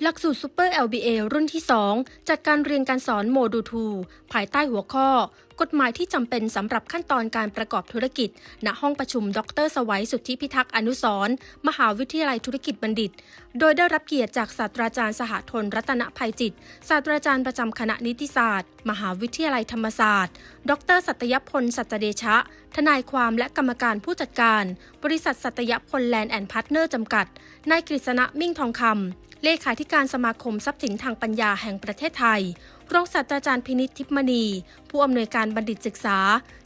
หลักสูตร Super LBA รุ่นที่ 2 จัดการเรียนการสอนโมดูล2ภายใต้หัวข้อกฎหมายที่จำเป็นสำหรับขั้นตอนการประกอบธุรกิจ ณ ห้องประชุม ดร สวัยสุทธิพิทักษ์อนุสรณ์มหาวิทยาลัยธุรกิจบัณฑิต โดยได้รับเกียรติจากศาสตราจารย์สหทนรัตนภัยจิต ศาสตราจารย์ประจำคณะนิติศาสตร์ มหาวิทยาลัยธรรมศาสตร์ ดร สัตยพล สัจเดชะ ทนายความและกรรมการผู้จัดการ บริษัทสัตยพลแลนด์แอนด์พาร์ทเนอร์จำกัด นายกฤษณะมิ่งทองคำเลขาธิการสมาคมทรัพย์สินทางปัญญาแห่งประเทศไทยรองศาสตราจารย์พินิษทิพมณี ผู้อำนวยการบัณฑิตศึกษา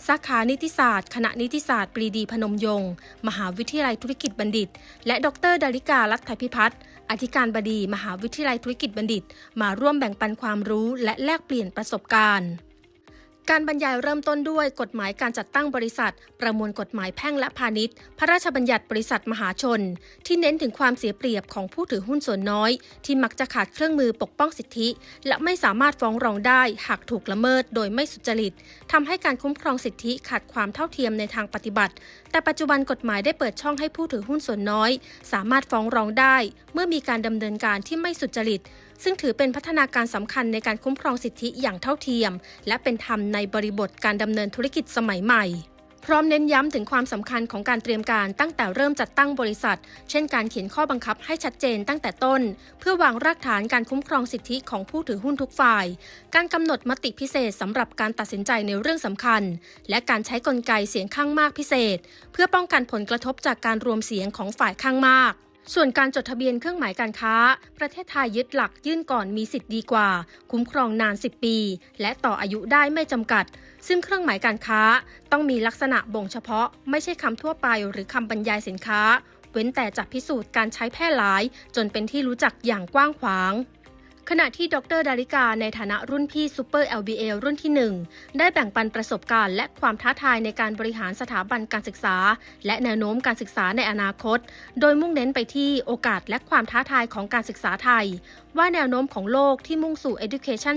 สาขานิติศาสตร์ คณะนิติศาสตร์ปรีดีพนมยงค์มหาวิทยาลัยธุรกิจบัณฑิต และดรดาริกาลัทธพิพัฒน์อธิการบดี มหาวิทยาลัยธุรกิจบัณฑิต มาร่วมแบ่งปันความรู้และแลกเปลี่ยนประสบการณ์ การบรรยายเริ่มต้นด้วยกฎหมายการจัดตั้งบริษัท ประมวลกฎหมายแพ่งและพาณิชย์ พระราชบัญญัติบริษัทมหาชน ที่เน้นถึงความเสียเปรียบของผู้ถือหุ้นส่วนน้อย ที่มักจะขาดเครื่องมือปกป้องสิทธิ และไม่สามารถฟ้องร้องได้ หากถูกละเมิดโดยไม่สุจริตทำให้การคุ้มครองสิทธิขาดความเท่าเทียมในทางปฏิบัติ แต่ปัจจุบันกฎหมายได้เปิดช่องให้ผู้ถือหุ้นส่วนน้อย สามารถฟ้องร้องได้ เมื่อมีการดำเนินการที่ไม่สุจริตซึ่งถือเป็นพัฒนาการสำคัญในการคุ้มครองสิทธิอย่างเท่าเทียม และเป็นธรรมในบริบทการดำเนินธุรกิจสมัยใหม่พร้อมเน้นย้ำถึงความสำคัญของการเตรียมการตั้งแต่เริ่มจัดตั้งบริษัท เช่นการเขียนข้อบังคับให้ชัดเจนตั้งแต่ต้น เพื่อวางรากฐานการคุ้มครองสิทธิของผู้ถือหุ้นทุกฝ่าย การกำหนดมติพิเศษสำหรับการตัดสินใจในเรื่องสำคัญ และการใช้กลไกเสียงข้างมากพิเศษ เพื่อป้องกันผลกระทบจากการรวมเสียงของฝ่ายข้างมาก ส่วนการจดทะเบียนเครื่องหมายการค้า ประเทศไทยยึดหลักยื่นก่อนมีสิทธิ์ดีกว่า คุ้มครองนาน 10 ปี และต่ออายุได้ไม่จำกัด ซึ่งเครื่องหมายการค้าต้องมีลักษณะบ่งเฉพาะ ไม่ใช่คำทั่วไปหรือคำบรรยายสินค้า เว้นแต่จะพิสูจน์การใช้แพร่หลาย จนเป็นที่รู้จักอย่างกว้างขวาง ขณะที่ดรดาริกาในฐานะรุ่นพี่ Super LBA รุ่นที่ 1 ได้แบ่งปันประสบการณ์และความท้าทายในการบริหารสถาบันการศึกษา และแนวโน้มการศึกษาในอนาคต โดยมุ่งเน้นไปที่โอกาสและความท้าทายของการศึกษาไทย ว่าแนวโน้มของโลกที่มุ่งสู่ Education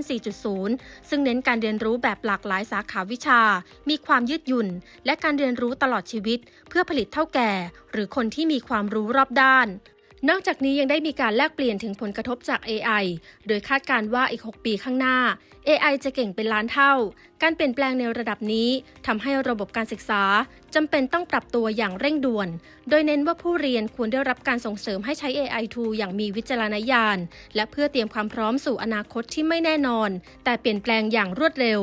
4.0 ซึ่งเน้นการเรียนรู้แบบหลากหลายสาขาวิชา มีความยืดหยุ่น และการเรียนรู้ตลอดชีวิต เพื่อผลิตเท่าแก่ หรือคนที่มีความรู้รอบด้าน นอกจากนี้ยังได้มีการแลกเปลี่ยนถึงผลกระทบจาก AI โดยคาดการณ์ว่าอีก 6 ปีข้างหน้า AI จะเก่งเป็นล้านเท่า การเปลี่ยนแปลงในระดับนี้ทำให้ระบบการศึกษาจำเป็นต้องปรับตัวอย่างเร่งด่วน โดยเน้นว่าผู้เรียนควรได้รับการส่งเสริมให้ใช้ AI tool อย่างมีวิจารณญาณ และเพื่อเตรียมความพร้อมสู่อนาคตที่ไม่แน่นอน แต่เปลี่ยนแปลงอย่างรวดเร็ว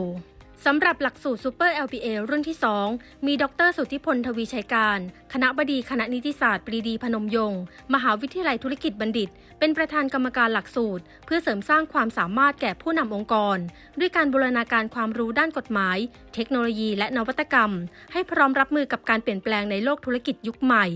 สำหรับหลักสูตร Super LPA รุ่นที่ 2 มีดรสุทธิพลทวีชัยการ คณะบดีคณะนิติศาสตร์ปรีดีพนมยงค์มหาวิทยาลัยธุรกิจบัณฑิต เป็นประธานกรรมการหลักสูตร เพื่อเสริมสร้างความสามารถแก่ผู้นำองค์กร ด้วยการบูรณาการความรู้ด้านกฎหมาย เทคโนโลยีและนวัตกรรม ให้พร้อมรับมือกับการเปลี่ยนแปลงในโลกธุรกิจยุคใหม่